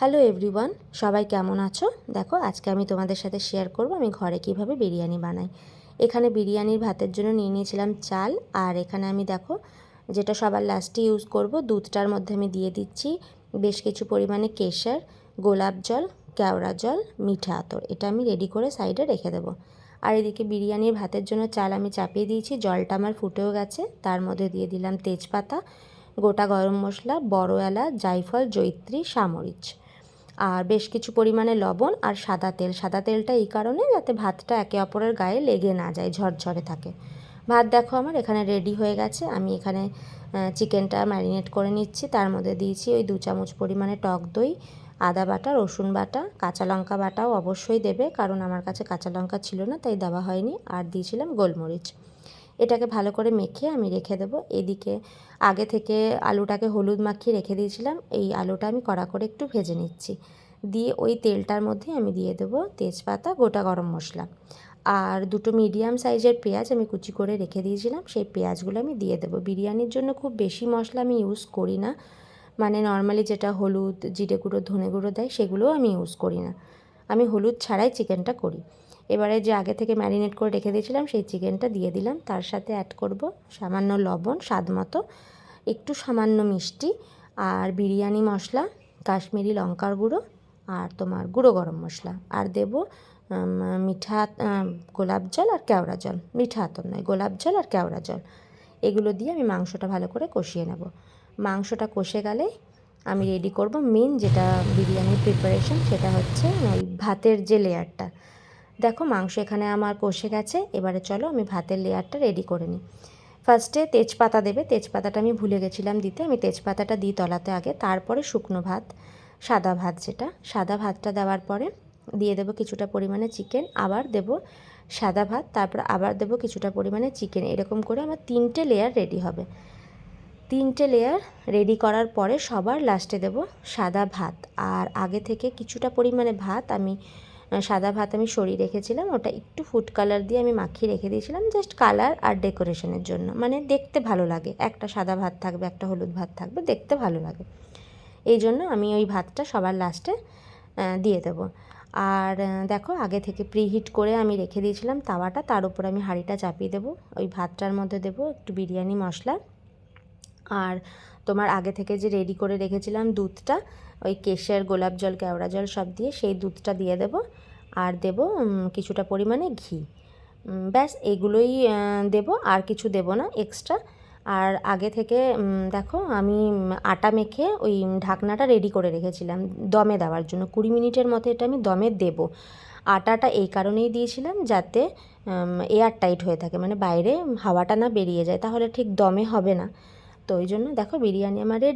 Hello everyone সবাই কেমন আছো? দেখো, আজকে আমি তোমাদের সাথে শেয়ার করব আমি ঘরে কীভাবে বিরিয়ানি বানাই। এখানে বিরিয়ানির ভাতের জন্য নিয়ে নিয়েছিলাম চাল, আর এখানে আমি দেখো, যেটা সবার লাস্টে ইউজ করব, দুধটার মধ্যে আমি দিয়ে দিচ্ছি বেশ কিছু পরিমাণে কেশর, গোলাপ জল, কেওড়া জল, মিঠা আতর। এটা আমি রেডি করে সাইডে রেখে দেবো। আর এদিকে বিরিয়ানির ভাতের জন্য চাল আমি চাপিয়ে দিয়েছি, জলটা আমার ফুটেও গেছে। তার মধ্যে দিয়ে দিলাম তেজপাতা, গোটা গরম মশলা, বড় এলাচ, জায়ফল জৈত্রী সামরিচ আর বেশ কিছু পরিমাণে লবণ আর সাদা তেল। সাদা তেলটা এই কারণে যাতে ভাতটা একে অপরের গায়ে লেগে না যায়, ঝরঝরে থাকে। ভাত দেখো আমার এখানে রেডি হয়ে গেছে। আমি এখানে চিকেনটা ম্যারিনেট করে নিচ্ছি। তার মধ্যে দিয়েছি ওই দু চামচ পরিমাণে টক দই, আদা বাটা, রসুন বাটা, কাঁচা লঙ্কা বাটাও অবশ্যই দেবে, কারণ আমার কাছে কাঁচা লঙ্কা ছিল না, তাই দেওয়া হয়নি। আর দিয়েছিলাম গোলমরিচ। এটাকে ভালো করে মেখে আমি রেখে দেবো। এদিকে আগে থেকে আলুটাকে হলুদ মাখিয়ে রেখে দিয়েছিলাম। এই আলুটা আমি কড়া করে একটু ভেজে নিচ্ছি। দিয়ে ওই তেলটার মধ্যে আমি দিয়ে দেবো তেজপাতা, গোটা গরম মশলা। আর দুটো মিডিয়াম সাইজের পেঁয়াজ আমি কুচি করে রেখে দিয়েছিলাম। সেই পেঁয়াজগুলো আমি দিয়ে দেবো। বিরিয়ানির জন্য খুব বেশি মশলা আমি ইউজ করি না। মানে নর্মালি যেটা হলুদ, জিরে গুঁড়ো, ধনে গুঁড়ো দেয় সেগুলোও আমি ইউজ করি না। আমি হলুদ ছাড়াই চিকেনটা করি। এবারে যে আগে থেকে ম্যারিনেট করে রেখে দিয়েছিলাম, সেই চিকেনটা দিয়ে দিলাম। তার সাথে অ্যাড করব সামান্য লবণ, স্বাদ মতো, একটু সামান্য মিষ্টি আর বিরিয়ানি মশলা, কাশ্মীরি লঙ্কার গুঁড়ো আর তোমার গুঁড়ো গরম মশলা। আর দেব মিঠা গোলাপ জল আর কেওড়া জল। মিঠা আতর নয়, গোলাপ জল আর কেওড়া জল। এগুলো দিয়ে আমি মাংসটা ভালো করে কষিয়ে নেব। মাংসটা কষে গেলে আমি রেডি করব মেন যেটা বিরিয়ানির প্রিপারেশন সেটা হচ্ছে ওই ভাতের যে লেয়ারটা দেখো মাংস এখানে আমার কষে গেছে, এবারে চলো আমি ভাতের লেয়ারটা রেডি করে নিই। ফার্স্টে তেজপাতা দেবে, তেজপাতাটা আমি ভুলে গেছিলাম দিতে, আমি তেজপাতাটা দিই তলাতে আগে, তারপরে শুকনো ভাত, সাদা ভাত যেটা। সাদা ভাতটা দেওয়ার পরে দিয়ে দেবো কিছুটা পরিমাণে চিকেন আবার দেব সাদা ভাত, তারপর আবার দেবো কিছুটা পরিমাণে চিকেন এরকম করে আমার তিনটে লেয়ার রেডি হবে। তিনটে লেয়ার রেডি করার পরে সবার লাস্টে দেব সাদা ভাত, আর আগে থেকে কিছুটা পরিমাণে ভাত আমি সাদা ভাত আমি সরিয়ে রেখেছিলাম, ওটা একটু ফুড কালার দিয়ে আমি মাখিয়ে রেখে দিয়েছিলাম জাস্ট কালার আর ডেকোরেশনের জন্য। মানে দেখতে ভালো লাগে। একটা সাদা ভাত থাকবে, একটা হলুদ ভাত থাকবে, দেখতে ভালো লাগে। এই জন্য আমি ওই ভাতটা সবার লাস্টে দিয়ে দেবো। আর দেখো, আগে থেকে প্রিহিট করে আমি রেখে দিয়েছিলাম তাওয়াটা, তার উপর আমি হাঁড়িটা চাপিয়ে দেবো। ওই ভাতটার মধ্যে দেবো একটু বিরিয়ানি মশলা। আর তোমার আগে থেকে যে রেডি করে রেখেছিলাম দুধটা, ওই কেশের, গোলাপ জল, কেওড়া জল সব দিয়ে সেই দুধটা দিয়ে দেব। আর দেব কিছুটা পরিমাণে ঘি। ব্যাস, এগুলোই দেব, আর কিছু দেব না এক্সট্রা আর আগে থেকে দেখো, আমি আটা মেখে ওই ঢাকনাটা রেডি করে রেখেছিলাম দমে দেওয়ার জন্য। কুড়ি মিনিটের মতো এটা আমি দমে দেব। আটাটা এই কারণেই দিয়েছিলাম যাতে এয়ার টাইট হয়ে থাকে মানে বাইরে হাওয়াটা না বেরিয়ে যায়, তাহলে ঠিক দমে হবে না। তো ওই জন্য দেখো বিরিয়ানি আমার রেডি